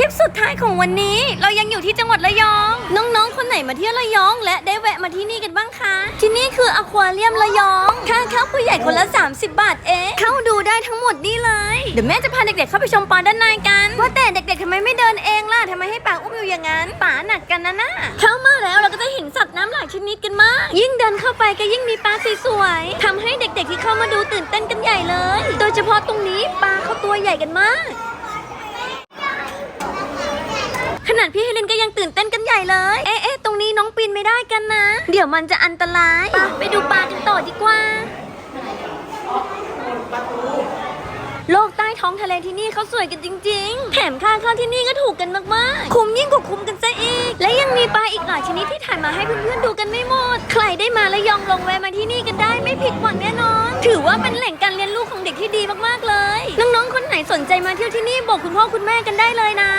ทริปสุดท้ายของวันนี้ เรายังอยู่ที่จังหวัดระยอง น้องๆ คนไหนมาเที่ยวระยอง และได้แวะมาที่นี่กันบ้างคะ ที่นี่คืออควาเรียมระยองค่าเข้าผู้ใหญ่คนละ 30 บาทเอง เข้าดูได้ทั้งหมดนี่เลย เดี๋ยวแม่จะพาเด็กๆเข้าไปชมปลาด้านในกัน ว่าแต่เด็กๆทำไมไม่เดินเองล่ะทำไมให้ป่าอุ้มอยู่อย่างนั้นป่าหนักกันนะน่ะเข้ามาแล้วเราก็จะเห็นสัตว์น้ำหลายชนิดกันมาก ยิ่งเดินเข้าไปก็ยิ่งมีปลาสวยๆทำให้เด็กๆที่เข้ามาดูตื่นเต้นกันใหญ่เลย โดยเฉพาะตรงนี้ปลาเขาตัวใหญ่กันมาก ข นาดพี่เฮเลนก็ยังตื่นเต้นกันใหญ่เลย เอ๊ะเอ๊ะตรงนี้น้องปีนไม่ได้กันนะ เดี๋ยวมันจะอันตรายไปไปดูปลากันต่อดีกว่า โลกใต้ท้องทะเลที่นี่เขาสวยกันจริง ๆ แถมค่าเข้าที่นี่ก็ถูกกันมากๆ คุ้มยิ่งกว่าคุ้มกันซะอีก และยังมีปลาอีกหลายชนิดที่ถ่ายมาให้เพื่อนๆดูกันไม่หมด ใครได้มาและยองลงแวะมาที่นี่กันได้ไม่ผิดหวังแน่นอน ถือว่าเป็นแหล่งการเรียนรู้ของเด็กที่ดีมากๆเลย น้องๆ คนไหนสนใจมาเที่ยวที่นี่บอกคุณพ่อคุณแม่กันได้เลยนะ